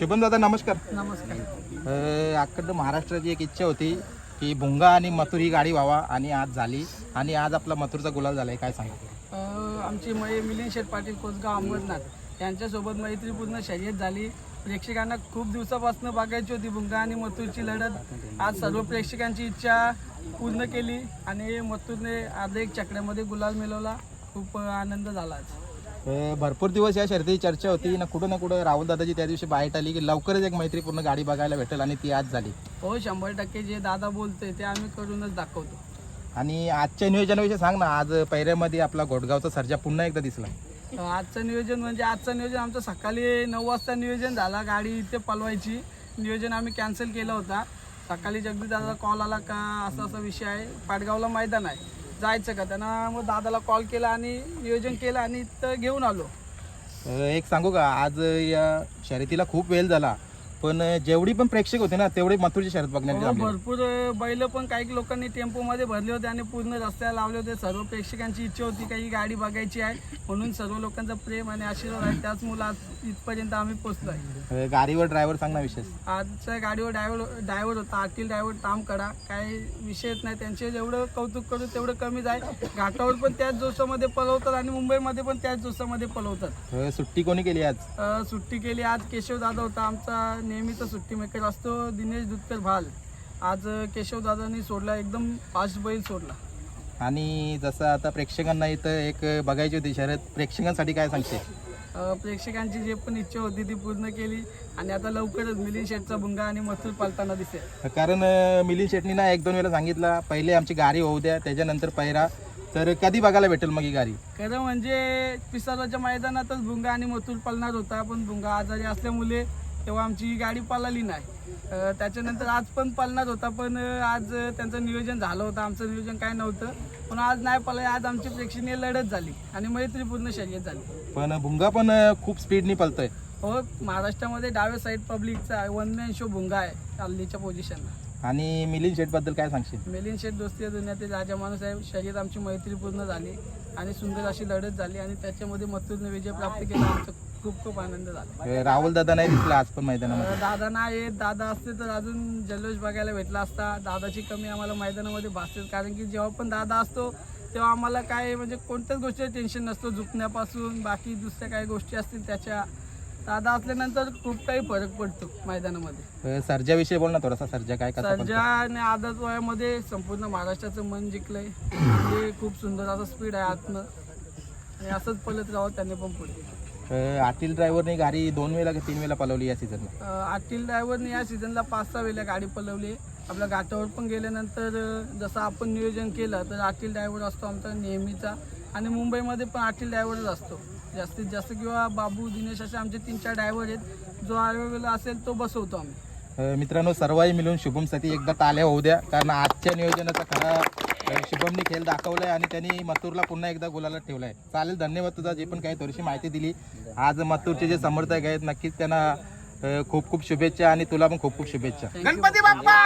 शुभम दादा नमस्कार. नमस्कार. अ, महाराष्ट्राची एक इच्छा होती की भुंगा आणि मथुर ही गाडी व्हावा आणि आज झाली आणि आज आपला मथुरचा गुलाल झालाय काय सांगा अ, आमची मै मिलिंद शेठ पाटील कोसगाव अहमदनाथ यांच्यासोबत मैत्रीपूर्ण शर्यत झाली. प्रेक्षकांना खूप दिवसापासून बघायची होती भुंगा आणि मथुरची लढत. आज सर्व प्रेक्षकांची इच्छा पूर्ण केली आणि मथुरने आज एक चकड्यामध्ये गुलाल मिळवला. खूप आनंद झाला आज. भरपूर दिवस या शर्यतीची चर्चा होती ना कुठं ना कुठं राहुल दादाची त्या दिवशी बाहेर आली की लवकरच एक मैत्रीपूर्ण गाडी बघायला भेटेल आणि ती आज झाली. हो शंभर टक्के जे दादा बोलतोय ते आम्ही करूनच दाखवतो. आणि आजच्या नियोजनाविषयी सांग ना आज पहिऱ्यामध्ये आपला घोटगावचा सर्जा पुन्हा एकदा दिसला. अ, आजचं नियोजन म्हणजे आजचं नियोजन आमचं सकाळी नऊ वाजता नियोजन झाला गाडी इथे पलवायची. नियोजन आम्ही कॅन्सल केला होता. सकाळी जगदीश दादा कॉल आला का असा असा विषय आहे. पाटगावला मैदान आहे. जायचं का? त्यांना मग दादाला कॉल केला आणि नियोजन केलं आणि तर घेऊन आलो. एक सांगू का? आज या शर्यतीला खूप वेळ झाला. पण जेवढी पण प्रेक्षक होते ना तेवढे मथुरची शर्यत बघण्यासाठी हो, जमले. भरपूर बैल पण काही लोकांनी टेम्पोमध्ये भरले होते आणि पूर्ण रस्त्याला लावले होते. सर्व प्रेक्षकांची इच्छा होती काही गाडी बघायची आहे. म्हणून सर्व लोकांचं प्रेम आणि आशीर्वाद आहे. त्याच मुलं आज इथपर्यंत आम्ही आहे अ, गाडीवर ड्रायव्हर सांग ना विशेष. आजच्या गाडीवर ड्रायव्हर ड्रायव्हर होता. आतील ड्रायव्हर ताम कडा काही विषयच नाही. त्यांचे जेवढं कौतुक करू तेवढं कमीच आहे घाटावर पण त्याच जोशामध्ये पलवतात आणि मुंबईमध्ये पण त्याच जोशामध्ये पलवतात अ, सुट्टी कोणी केली आज? अ, सुट्टी केली आज केशव दादा होता. आमचा नेहमीचा सुट्टी मेकर असतो. दिनेश दुधकर भाल. आज केशव दादानी सोडला एकदम फास्ट बैल सोडला. आणि जसं आता प्रेक्षकांना इथं एक बघायची होती शर्यत प्रेक्षकांसाठी काय सांगते? अ, प्रेक्षकांची जे पण इच्छा होती ती पूर्ण केली. आणि आता लवकरच मिलिंद शेठचा भुंगा आणि मथुर पालताना दिसेल. कारण अ, मिलिंद शेटनी ना एक दोन वेळा सांगितलं पहिले आमची गाडी होऊ द्या त्याच्यानंतर पैरा तर कधी बघायला भेटेल मग ही गाडी? खरं म्हणजे पिसाराच्या मैदानातच भुंगा आणि मथुर पळणार होता. पण भुंगा आजारी असल्यामुळे तेव्हा आमची ही गाडी पळाली नाही. अं, त्याच्यानंतर आज पण पळणार होता पण अं, आज त्यांचं नियोजन झालं होतं. आमचं नियोजन काय नव्हतं. पण आज नाही पळाय आज आमची प्रेक्षणीय लढत झाली आणि मैत्रीपूर्ण शर्यत झाली. पण भुंगा पण अ, खूप स्पीडनी पळतोय. हो महाराष्ट्रामध्ये डाव्या साईड पब्लिकचा वन मॅन शो भुंगा आहे हल्लीच्या पोझिशनला आणि मिलिंद शेटबद्दल काय सांगशील? मिलिंद शेठ दोस्ती या दुनियातील राजा माणूस आहे. शर्यत आमची मैत्रीपूर्ण झाली आणि सुंदर अशी लढत झाली आणि त्याच्यामध्ये मथुरने विजय प्राप्त केला आमचा खूप खूप आनंद झाला. राहुल दादा नाही दिसला आज पण मैदानामध्ये. अं, दादा नाही दादा असते तर अजून जल्लोष बघायला भेटला असता. दादाची कमी आम्हाला मैदानामध्ये भासते कारण की जेव्हा पण दादा असतो तेव्हा आम्हाला काय म्हणजे कोणत्याच गोष्टीचं टेन्शन नसतं. झुकण्यापासून बाकी दुसऱ्या काही गोष्टी असतील त्याच्या. दादा असल्यानंतर खूप काही फरक पडतो मैदानामध्ये. अ, सर्जाविषयी बोल ना थोडासा. सर्जा काय कसा पळतो? सर्जाने आदत वयामध्ये संपूर्ण महाराष्ट्राचं मन जिंकलंय. म्हणजे खूप सुंदर असं स्पीड आहे आतनं. आणि असंच पळत राहावं त्यांनी पण पुढे. अ, आटील ड्रायव्हरने गाडी दोन वेळा का तीन वेळा पळवली या सीझनला अं, आटील ड्रायव्हरने या सीझनला पाच सहा वेळेला गाडी पलवली. आपल्या घाटावर पण गेल्यानंतर जसं आपण नियोजन केलं तर आटील ड्रायव्हर असतो आमचा नेहमीचा. आणि मुंबईमध्ये पण आटील ड्रायव्हरच असतो. जास्तीत जास्त किंवा बाबू दिनेश असे आमचे तीन चार ड्रायव्हर आहेत. जो अवेलेबल असेल तो बसवतो आम्ही. मित्रांनो सर्वही मिळून शुभमसाठी एकदा टाल्या होऊ द्या. कारण आजच्या नियोजनाचा खरा शुभमनी खेळ दाखवलाय आणि त्यांनी मथुरला पुन्हा एकदा गुलाला ठेवलाय. चालेल धन्यवाद तुझा जे पण काही थोडीशी माहिती दिली. आज मथुरचे जे समर्थक आहेत नक्कीच त्यांना खूप खूप शुभेच्छा आणि तुला पण खूप खूप शुभेच्छा. गणपती बाप्पा!